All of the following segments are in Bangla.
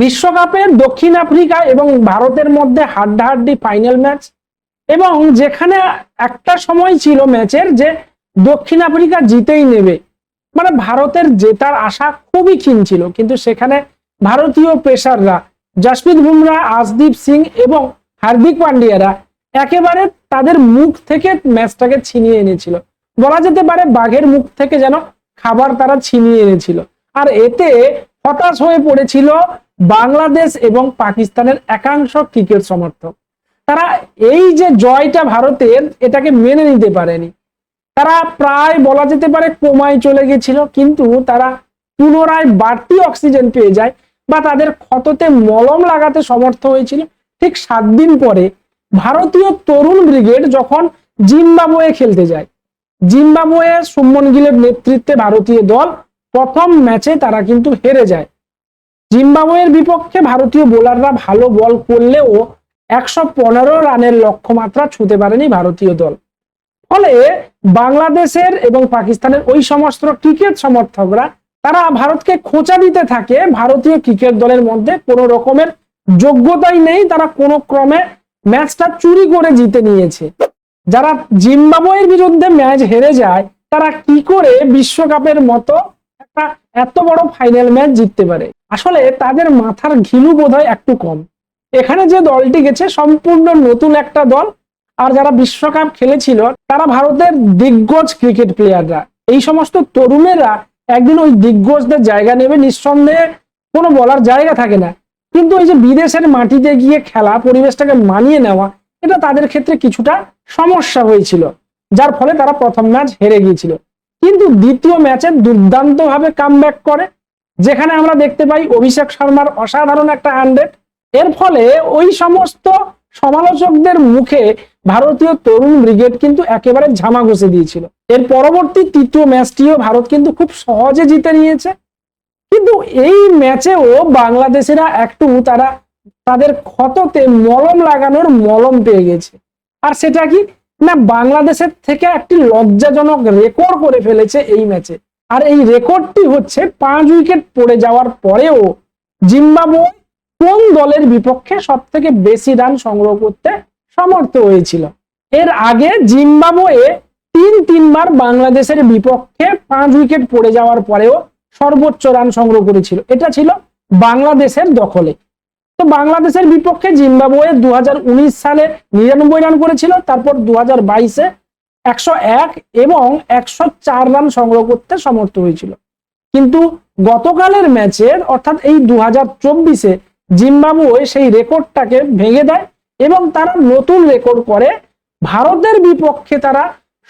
বিশ্বকাপের দক্ষিণ আফ্রিকা এবং ভারতের মধ্যে হাড্ডাহাড্ডি ফাইনাল ম্যাচ এবং যেখানে একটা সময় ছিল ম্যাচের যে দক্ষিণ আফ্রিকা জিতেই নেবে। মানে ভারতের জেতার আশা খুবই ক্ষীণ ছিল, কিন্তু সেখানে ভারতীয় পেসাররা জসপ্রীত বুমরা আশদীপ সিং এবং হার্দিক পান্ডিয়ারা একেবারে তাদের মুখ থেকে ম্যাচটাকে ছিনিয়ে এনেছিল। বলা যেতে পারে বাঘের মুখ থেকে যেন খাবার তারা ছিনিয়ে এনেছিল। আর এতে হতাশ হয়ে পড়েছিল বাংলাদেশ এবং পাকিস্তানের একাংশ ক্রিকেট সমর্থক। তারা এই যে জয়টা ভারতের, এটাকে মেনে নিতে পারেনি। তারা প্রায় বলা যেতে পারে কোমায় চলে গেছিল, কিন্তু তারা পুনরায় বাড়তি অক্সিজেন পেয়ে যায় বা তাদের ক্ষততে মলম লাগাতে সমর্থ হয়েছিল। ঠিক সাত দিন পরে ভারতীয় তরুণ ব্রিগেড যখন জিম্বাবুয়ে খেলতে যায়, জিম্বাবুয়ে সুমন গিলের নেতৃত্বে ভারতীয় দল প্রথম ম্যাচে তারা কিন্তু হেরে যায়। জিম্বাবুয়ের বিপক্ষে ভারতীয় বোলাররা ভালো বল করলেও একশো পনেরো রানের লক্ষ্যমাত্রা ছুঁতে পারেনি ভারতীয় দল। ফলে বাংলাদেশের এবং পাকিস্তানের ওই সমস্ত ক্রিকেট সমর্থকরা, তারা ভারতকে খোঁচা দিতে থাকে। ভারতীয় ক্রিকেট দলের মধ্যে কোনো রকমের যোগ্যতাই নেই। তারা কোনো ক্রমে ম্যাচটা চুরি করে জিতে নিয়েছে। যারা জিম্বাবুয়ের বিরুদ্ধে ম্যাচ হেরে যায়, তারা কি করে বিশ্বকাপের মতো একটা এত বড় ফাইনাল ম্যাচ জিততে পারে? আসলে তাদের মাথার ঘিলু বোধহয় একটু কম। এখানে যে দলটি গেছে সম্পূর্ণ নতুন একটা দল, আর যারা বিশ্বকাপ খেলেছিল, তারা ভারতের দিগ্গজ ক্রিকেট প্লেয়াররা। এই সমস্ত তরুণেরা একদিন ওই দিগ্গজদের জায়গা নেবে, নিঃসন্দেহে কোনো বলার জায়গা থাকে না। কিন্তু ওই যে বিদেশের মাটিতে গিয়ে খেলা, পরিবেশটাকে মানিয়ে নেওয়া, এটা তাদের ক্ষেত্রে কিছুটা সমস্যা হয়েছিল, যার ফলে তারা প্রথম ম্যাচ হেরে গিয়েছিল। কিন্তু দ্বিতীয় ম্যাচে দুর্দান্ত ভাবে কাম করে যেখানে আমরা দেখতে পাই অভিষেক শর্মার অসাধারণ একটা হান্ড্রেড। এর ফলে ওই সমস্ত সমালোচকদের মুখে ভারতীয় তরুণ ব্রিগেড কিন্তু একেবারে ঝামা ঘষে দিয়েছিল। এর পরবর্তী তৃতীয় ম্যাচটিও ভারত কিন্তু খুব সহজে জিতে নিয়েছে। কিন্তু এই ম্যাচেও বাংলাদেশিরা একটু তারা তাদের ক্ষততে মলম লাগানোর মলম পেয়ে গেছে। আর সেটা কি? না, বাংলাদেশের থেকে একটি লজ্জাজনক রেকর্ড করে ফেলেছে এই ম্যাচে। আর এই রেকর্ডটি হচ্ছে পাঁচ উইকেট পড়ে যাওয়ার পরেও জিম্বাবুয়ে কোন দলের বিপক্ষে সব থেকে বেশি রান সংগ্রহ করতে সমর্থ হয়েছিল? এর আগে জিম্বাবুয়ে তিন তিনবার বাংলাদেশের বিপক্ষে পাঁচ উইকেট পড়ে যাওয়ার পরেও সর্বোচ্চ রান সংগ্রহ করেছিল। এটা ছিল বাংলাদেশের দখলে। তো বাংলাদেশের বিপক্ষে জিম্বাবুয়ে দু হাজার উনিশ সালে নিরানব্বই রান করেছিল, তারপর দু হাজার বাইশে একশো এক এবং একশো চার রান সংগ্রহ করতে সমর্থ হয়েছিল। কিন্তু গতকালের ম্যাচের, অর্থাৎ এই দু হাজার চব্বিশে, জিম্বাবুয়ে সেই রেকর্ডটাকে ভেঙে দেয় এবং তারা নতুন রেকর্ড করে। ভারতের বিপক্ষে তারা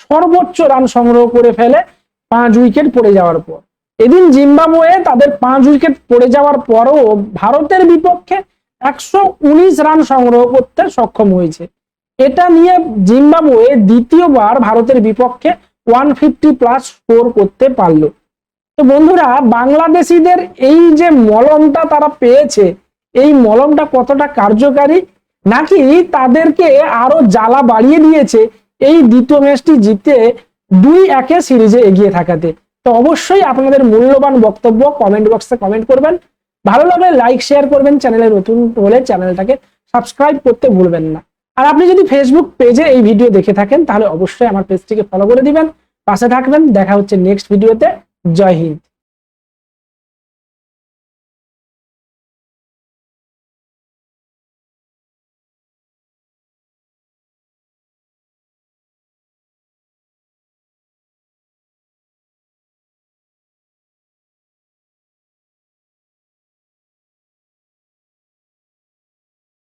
সর্বোচ্চ রান সংগ্রহ করে ফেলে পাঁচ উইকেট পড়ে যাওয়ার পর। এদিন জিম্বাবুয়ে তাদের পাঁচ উইকেট পড়ে যাওয়ার পরও ভারতের বিপক্ষে একশো উনিশ রান সংগ্রহ করতে সক্ষম হয়েছে। এটা নিয়ে জিম্বাবুয়ে দ্বিতীয়বার ভারতের বিপক্ষে ওয়ান ফিফটি প্লাস স্কোর করতে পারল। তো বন্ধুরা, বাংলাদেশিদের এই যে মলমটা তারা পেয়েছে, এই মলমটা কতটা কার্যকারী, নাকি তাদেরকে আরও জ্বালা বাড়িয়ে দিয়েছে এই দ্বিতীয় ম্যাচটি জিতে দুই একে সিরিজে এগিয়ে থাকাতে? তো অবশ্যই আপনাদের মূল্যবান বক্তব্য কমেন্ট বক্সে কমেন্ট করবেন। ভালো লাগলে লাইক, শেয়ার করবেন। চ্যানেলে নতুন হলে চ্যানেলটাকে সাবস্ক্রাইব করতে ভুলবেন না। আর আপনি যদি ফেসবুক পেজে এই ভিডিও দেখে থাকেন, তাহলে অবশ্যই আমার পেজটিকে ফলো করে দিবেন। পাশে থাকবেন। দেখা হচ্ছে নেক্সট ভিডিওতে জয় হিন্দ।